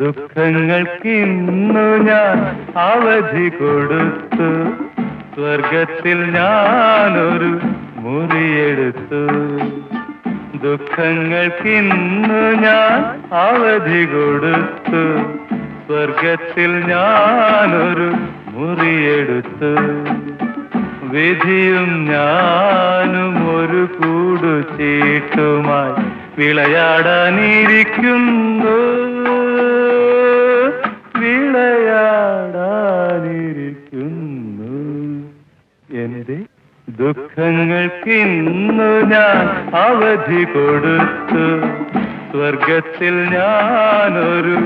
ദുഃഖങ്ങൾക്കിന്നു ഞാൻ അവധി കൊടുത്തു. സ്വർഗത്തിൽ ഞാനൊരു മുറിയെടുത്തു. ദുഃഖങ്ങൾക്കിന്നു ഞാൻ അവധി കൊടുത്തു. സ്വർഗത്തിൽ ഞാനൊരു മുറിയെടുത്തു. വിധിയും ഞാനും ഒരു കൂടു ചീട്ടുമായി വിളയാടാനിരിക്കുന്നു. വിളയാടാനിരിക്കുന്നു എന്റെ ദുഃഖങ്ങൾക്കിന്നു ഞാൻ അവധി കൊടുത്തു. സ്വർഗത്തിൽ ഞാനൊരു